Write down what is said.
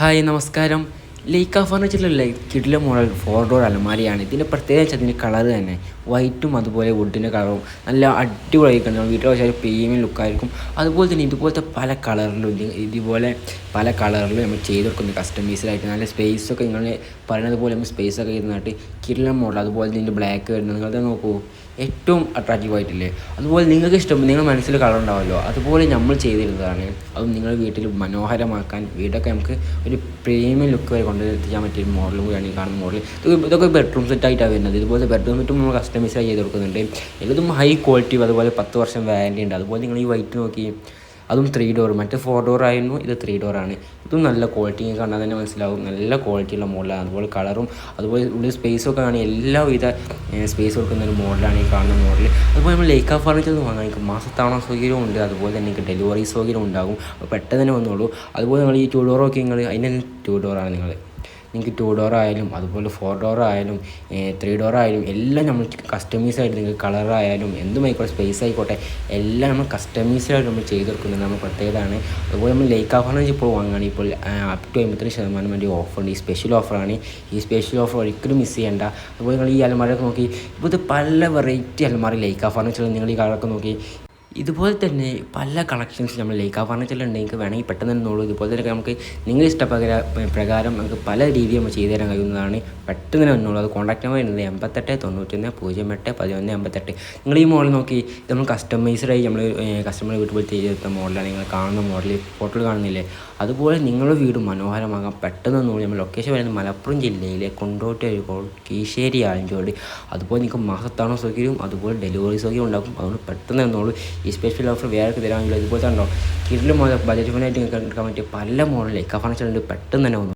Hi നമസ്കാരം. ലൈക്ക ഫർണിച്ചറിലുള്ള കിഡിലെ മോഡൽ ഫോർ ഡോർ അലമാരിയാണ്. ഇതിന്റെ പ്രത്യേകിച്ച് അതിന്റെ കളർ തന്നെ. വൈറ്റും അതുപോലെ വുഡിന്റെ കളറും നല്ല അടിപൊളിയായിരിക്കും നമ്മൾ വീട്ടിൽ വെച്ചാൽ പ്രീമിയം ലുക്കായിരിക്കും അതുപോലെ തന്നെ ഇതുപോലത്തെ പല കളറിലും ഇതുപോലെ പല കളറിലും നമ്മൾ ചെയ്ത് കൊടുക്കുന്നത് കസ്റ്റമൈസ്ഡായിട്ട് നല്ല സ്പേസൊക്കെ നിങ്ങൾ പറയുന്നത് പോലെ നമ്മൾ സ്പേസൊക്കെ ഇരുന്നിട്ട് കിഡിലെ മോഡൽ അതുപോലെ ഇതിന്റെ ബ്ലാക്ക് വരുന്നത് നിങ്ങൾ തന്നെ നോക്കൂ. ഏറ്റവും അട്രാക്റ്റീവ് ആയിട്ടില്ലേ? അതുപോലെ നിങ്ങൾക്ക് ഇഷ്ടം നിങ്ങൾ മനസ്സിൽ കളർ ഉണ്ടാവുമല്ലോ. അതുപോലെ നമ്മൾ ചെയ്തിരുന്നതാണ്. അതും നിങ്ങൾ വീട്ടിൽ മനോഹരമാക്കാൻ വീടൊക്കെ നമുക്ക് ഒരു പ്രീമിയം ലുക്ക് വരെ കൊണ്ടുവരുത്തിക്കാൻ പറ്റിയ മോഡൽ കൂടിയാണ് ഈ കാണുന്ന മോഡൽ ഇത് ഇതൊക്കെ ബെഡ്റൂം സെറ്റ് ആയിട്ടാണ് വരുന്നത്. ഇതുപോലെ ബെഡ്റൂം സെറ്റും നമ്മൾ കസ്റ്റമൈസ് ചെയ്ത് കൊടുക്കുന്നുണ്ട്. എല്ലാതും ഹൈ ക്വാളിറ്റി അതുപോലെ പത്ത് വർഷം വാറന്റി ഉണ്ട്. അതുപോലെ നിങ്ങൾ ഈ വൈറ്റ് നോക്കി അതും ത്രീ ഡോർ മറ്റേ ഫോർ ഡോർ ആയിരുന്നു ഇത് ത്രീ ഡോറാണ് ഇതും നല്ല ക്വാളിറ്റി കണ്ടാൽ തന്നെ മനസ്സിലാവും. നല്ല ക്വാളിറ്റിയുള്ള മോഡലാണ് അതുപോലെ കളറും അതുപോലെ ഉള്ളിൽ സ്പേസൊക്കെ കാണി എല്ലാവിധ സ്പേസ് കൊടുക്കുന്ന ഒരു മോഡലാണ് ഈ കാണുന്ന മോഡൽ അതുപോലെ നമ്മൾ ലേക്ക ഫർണിച്ചർ എന്ന് വാങ്ങാൻ നിങ്ങൾക്ക് മാസത്താവണ സൗകര്യവും ഉണ്ട്. അതുപോലെ തന്നെ നിങ്ങൾക്ക് ഡെലിവറി സൗകര്യം ഉണ്ടാകും. പെട്ടെന്ന് തന്നെ വന്നോളൂ. അതുപോലെ നിങ്ങൾ ഈ ടു ഡോറൊക്കെ നിങ്ങൾ അതിന്റെ ടു ഡോറാണ് നിങ്ങൾ. നിങ്ങൾക്ക് ടു ഡോർ ആയാലും അതുപോലെ ഫോർ ഡോർ ആയാലും ത്രീ ഡോർ ആയാലും എല്ലാം നമ്മൾ കസ്റ്റമൈസ് ആയിട്ട് നിങ്ങൾക്ക് കളർ ആയാലും എന്തും സ്പേസ് ആയിക്കോട്ടെ എല്ലാം നമ്മൾ കസ്റ്റമൈസ്ഡ് ആയിട്ട് നമ്മൾ ചെയ്ത് കൊടുക്കുന്നത് നമ്മൾ പ്രത്യേകതയാണ്. അതുപോലെ നമ്മൾ ലേക്ക് ആഫറാണ് ഇപ്പോൾ വാങ്ങുകയാണ്. ഇപ്പോൾ അപ് ടു അമ്പത്തഞ്ച് ശതമാനം വേണ്ടി ഓഫറുണ്ട് ഈ സ്പെഷ്യൽ ഓഫറാണ് ഈ സ്പെഷ്യൽ ഓഫർ ഒരിക്കലും മിസ് ചെയ്യേണ്ട. അതുപോലെ നിങ്ങൾ ഈ അലമാരൊക്കെ നോക്കി ഇപ്പോഴത്തെ പല വെറൈറ്റി അലമാര ലേക്ക് ആഫറാണ് വെച്ചാൽ നിങ്ങൾ ഈ കളറൊക്കെ നോക്കി ഇതുപോലെ തന്നെ പല കളക്ഷൻസ് നമ്മൾ ലേക്ക് ഫർണിച്ചറിലുണ്ടെങ്കിൽ വേണമെങ്കിൽ പെട്ടെന്ന് തന്നെ നോളൂ. ഇതുപോലെ തന്നെ നമുക്ക് നിങ്ങൾ ഇഷ്ടപ്രകാര പ്രകാരം നമുക്ക് പല രീതിയിൽ നമ്മൾ ചെയ്തു തരാൻ കഴിയുന്നതാണ്. പെട്ടെന്ന് തന്നെ വന്നോളൂ. അത് കോൺടാക്ട് നമ്പർ വരുന്നത് എൺപത്തെട്ട് തൊണ്ണൂറ്റൊന്ന് പൂജ്യം എട്ട് പതിനൊന്ന് എൺപത്തെട്ട്. നിങ്ങൾ ഈ മോഡൽ നോക്കി നമ്മൾ കസ്റ്റമൈസ്ഡായി നമ്മൾ കസ്റ്റമർ വീട്ടിൽ പോയി ചെയ്തെടുത്ത മോഡലാണ് നിങ്ങൾ കാണുന്ന മോഡൽ ഫോട്ടോയിൽ കാണുന്നില്ലേ? അതുപോലെ നിങ്ങളുടെ വീട് മനോഹരമാകാം. പെട്ടെന്ന് നോക്കി നമ്മൾ ലൊക്കേഷൻ വരുന്നത് മലപ്പുറം ജില്ലയിലെ കൊണ്ടോട്ടി അഴിക്കോട് കീശ്ശേരി ആലഞ്ചോട്. അതുപോലെ നിങ്ങൾക്ക് മാസത്താണോ സൗകര്യവും അതുപോലെ ഡെലിവറി സൗകര്യം ഉണ്ടാകും. അതുകൊണ്ട് പെട്ടെന്ന് തന്നോളൂ ഈ സ്പെഷ്യൽ ഓഫർ വേറെ തരാമെങ്കിലും ഇതുപോലെ തന്നെ കിരിലും ബജറ്റ് ഫോണായിട്ട് നിങ്ങൾക്ക് എടുക്കാൻ പറ്റിയ പല മോഡലിൽ ഫർണിച്ചർ ഉണ്ട് പെട്ടെന്ന് തന്നെ വന്നു.